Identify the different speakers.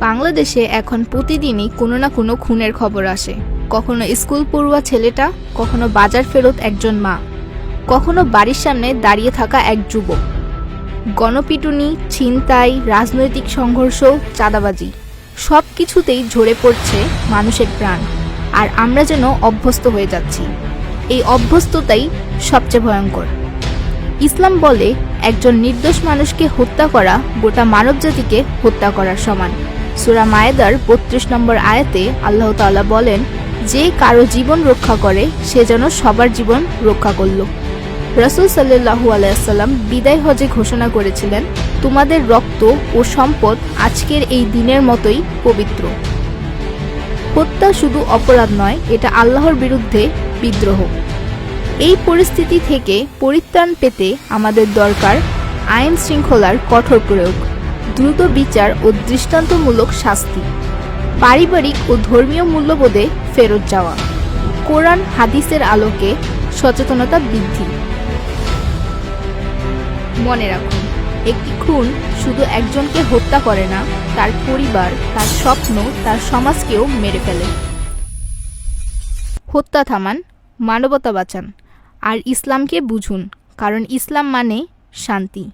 Speaker 1: বাংলাদেশে এখন প্রতিদিনই কোনো না কোনো খুনের খবর আসে। কখনো স্কুল পড়ুয়া ছেলেটা, কখনো বাজার ফেরত একজন মা। কখনো বাড়ির সামনে দাঁড়িয়ে থাকা এক যুবক। গণপিটুনি, ছিনতাই, রাজনৈতিক সংঘর্ষ, চাঁদাবাজি সব কিছুতেই ঝরে পড়ছে মানুষের প্রাণ। আর আমরা যেন অভ্যস্ত হয়ে যাচ্ছি। এই অভ্যস্ততাই সবচেয়ে ভয়ঙ্কর। ইসলাম বলে, একজন নির্দোষ মানুষকে হত্যা করা গোটা মানবজাতিকে হত্যা করার সমান। সুরা মায়েদার বত্রিশ নম্বর আয়াতে আল্লাহ তাআলা বলেন, যে কারও জীবন রক্ষা করে, সে যেন সবার জীবন রক্ষা করল। রসুল সাল্লু আলাইসাল্লাম বিদায় হজে ঘোষণা করেছিলেন, তোমাদের রক্ত ও সম্পদ আজকের এই দিনের মতোই পবিত্র। হত্যা শুধু অপরাধ নয়, এটা আল্লাহর বিরুদ্ধে বিদ্রোহ। এই পরিস্থিতি থেকে পরিত্রাণ পেতে আমাদের দরকার আইন শৃঙ্খলার কঠোর প্রয়োগ। দ্রুত বিচার ও দৃষ্টান্তমূলক শাস্তি, পারিবারিক ও ধর্মীয় মূল্যবোধে ফেরত যাওয়া। কোরআন হাদিসের আলোকে সচেতনতা বৃদ্ধি। মনে রাখুন, একটি খুন শুধু একজনকে হত্যা করে না, তার পরিবার, তার স্বপ্ন, তার সমাজকেও মেরে ফেলে। হত্যা থামান, মানবতা বাঁচান, আর ইসলামকে বুঝুন, কারণ ইসলাম মানে শান্তি।